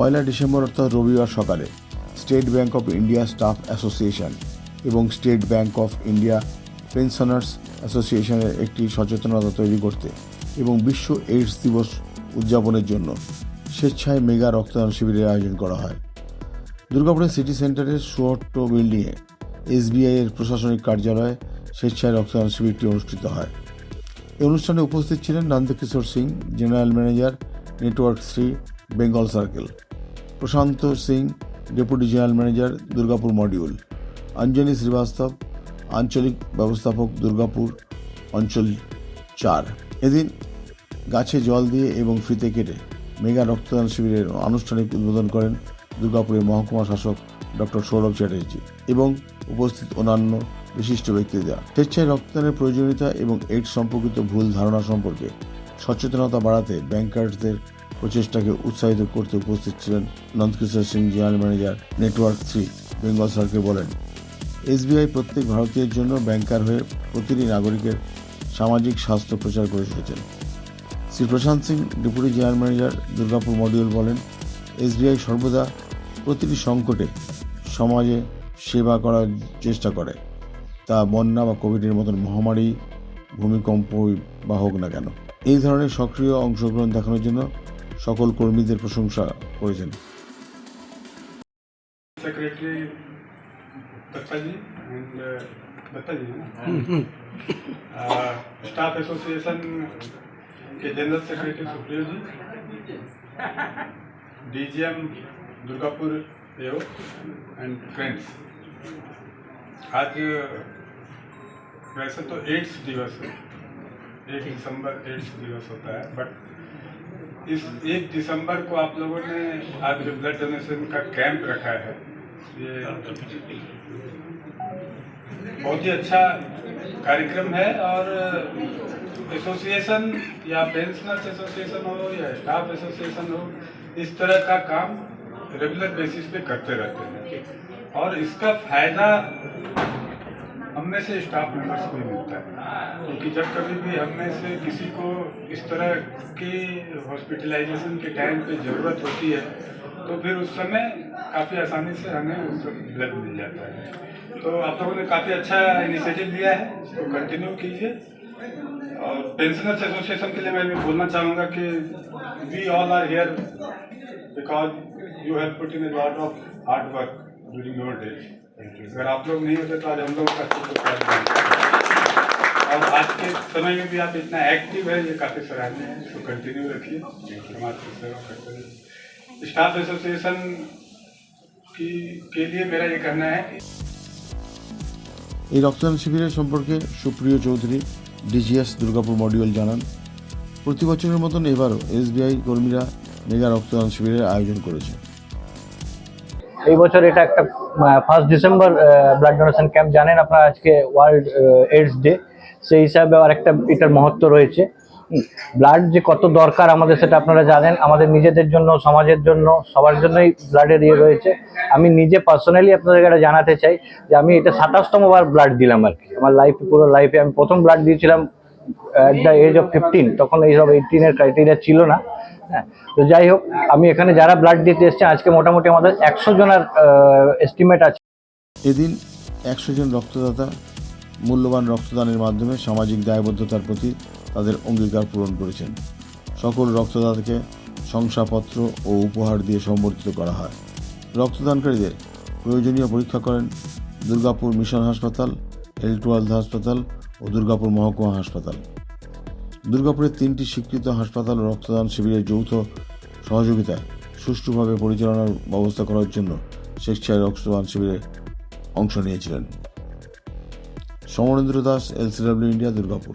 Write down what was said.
পয়লা December অর্থাৎ রবিবার সকালে State Bank of India staff association এবং State Bank of India pensioners অ্যাসোসিয়েশনের একটি সচেতনতা তৈরি করতে এবং বিশ্ব এইডস দিবস উদযাপনের জন্য স্বেচ্ছায় মেগা রক্তদান শিবিরের আয়োজন করা হয়। দুর্গাপুরের সিটি সেন্টারের সুহট্ট বিল্ডিংয়ে এসবিআই এর প্রশাসনিক কার্যালয়ে স্বেচ্ছায় রক্তদান শিবিরটি অনুষ্ঠিত হয়। এই অনুষ্ঠানে উপস্থিত ছিলেন Nandakishore Singh, general manager, network three, Bengal circle. Prashant Singh, deputy general manager, Durgapur module. Anjali Srivastava, আঞ্চলিক ব্যবস্থাপক, দুর্গাপুর, অঞ্চল চার। এদিন গাছে জল দিয়ে এবং ফিতে কেটে মেগা রক্তদান শিবিরের আনুষ্ঠানিক উদ্বোধন করেন দুর্গাপুরের মহকুমা শাসক ডক্টর সৌরভ চ্যাটার্জি এবং উপস্থিত অন্যান্য বিশিষ্ট ব্যক্তিরা। স্বেচ্ছায় রক্তদানের প্রয়োজনীয়তা এবং এইডস সম্পর্কিত ভুল ধারণা সম্পর্কে সচেতনতা বাড়াতে ব্যাংকার্সদের প্রচেষ্টাকে উৎসাহিত করতে উপস্থিত ছিলেন Nandakishore Singh general manager network three, Bengal circle বলেন। এসবিআই প্রত্যেক ভারতীয়ের জন্য ব্যাংকার হয়ে প্রতিটি নাগরিকের সামাজিক স্বাস্থ্য প্রচার করে চলেছেন Shri Prashant Singh, deputy general manager Durgapur module বলেন, এসবিআই সর্বদা প্রতিটি সংকটে সমাজে সেবা করার চেষ্টা করে। তা বন্যা বা কোভিডের মতন মহামারী ভূমিকম্প বা হোক না কেন, এই ধরনের সক্রিয় অংশগ্রহণ দেখানোর জন্য সকল কর্মীদের প্রশংসা করেছেন secretary Dutta ji and Dutta जी है ना स्टाफ एसोसिएशन के general secretary Supriyo ji DGM Durgapur AO and friends आज वैसे तो एड्स दिवस है एक दिसंबर एड्स दिवस होता है बट इस एक दिसंबर को आप लोगों ने आज ब्लड डोनेशन का कैंप रखा है। ये बहुत ही अच्छा कार्यक्रम है और एसोसिएशन या पेंशनर्स एसोसिएशन हो या स्टाफ एसोसिएशन हो, इस तरह का काम रेगुलर बेसिस पे करते रहते हैं। और इसका फ़ायदा में से स्टाफ मेंबर्स को ही मिलता है। क्योंकि जब कभी भी हम में से किसी को इस तरह की हॉस्पिटलाइजेशन के टाइम पे ज़रूरत होती है तो फिर उस समय काफ़ी आसानी से हमें उस ब्लड मिल जाता है। तो आप लोगों ने काफ़ी अच्छा इनिशिएटिव लिया है, इसको कंटिन्यू कीजिए। और पेंशनर्स एसोसिएशन के लिए मैं भी बोलना चाहूँगा कि we all are here because you have put in a lot of hard work during your days अगर आप लोग नहीं होते तो आज हम लोग का अस्तित्व कायम नहीं होता। और आज के समय में भी आप इतना एक्टिव है ये काफ़ी सराहनीय है इसको कंटिन्यू रखिए समाज की सेवा करते रहिए स्टाफ एसोसिएशन की के लिए मेरा ये कहना है कि এই রক্তদান শিবিরের সম্পর্কে সুপ্রিয় চৌধুরী ডিজিএস দুর্গাপুর মডিউল জানান প্রতি বছরের মতন এবারও এসবিআই কর্মীরা মেগা রক্তদান শিবিরের আয়োজন করেছে এই বছর এটা একটা first December blood donation camp জানেন আপনারা আজকে ওয়ার্ল্ড এইডস ডে সেই হিসাবে আর একটা এটার মহত্ব রয়েছে। ব্লাড যে কত দরকার আমাদের সেটা আপনারা জানেন, আমাদের নিজেদের জন্য, সমাজের জন্য, সবার জন্যই ব্লাডের ইয়ে রয়েছে। আমি নিজে পার্সোনালি আপনাদেরকে এটা জানাতে চাই যে আমি এটা সাতাশতম বার ব্লাড দিলাম আর কি। আমার লাইফে পুরো লাইফে আমি প্রথম ব্লাড দিয়েছিলাম at the age of fifteen তখন এইসব এইটিনের ক্রাইটেরিয়া ছিল না। হ্যাঁ তো যাই হোক, আমি এখানে যারা ব্লাড দিতে এসছে, আজকে মোটামুটি আমাদের একশো জনের এস্টিমেট আছে। এদিন একশো জন রক্তদাতা মূল্যবান রক্তদানের মাধ্যমে সামাজিক দায়বদ্ধতার প্রতি তাদের অঙ্গীকার পূরণ করেছেন। সকল রক্তদাতাকে শংসাপত্র ও উপহার দিয়ে সম্বর্ধিত করা হয়। রক্তদানকারীদের প্রয়োজনীয় পরীক্ষা করেন দুর্গাপুর মিশন হাসপাতাল, হেলথ ওয়ার্ল্ড হাসপাতাল ও দুর্গাপুর মহকুমা হাসপাতাল। দুর্গাপুরের তিনটি স্বীকৃত হাসপাতাল রক্তদান শিবিরের যৌথ সহযোগিতায় সুষ্ঠুভাবে পরিচালনার ব্যবস্থা করার জন্য স্বেচ্ছায় রক্তদান শিবিরে অংশ নিয়েছিলেন। Samarendra Das, LCW India, Durgapur.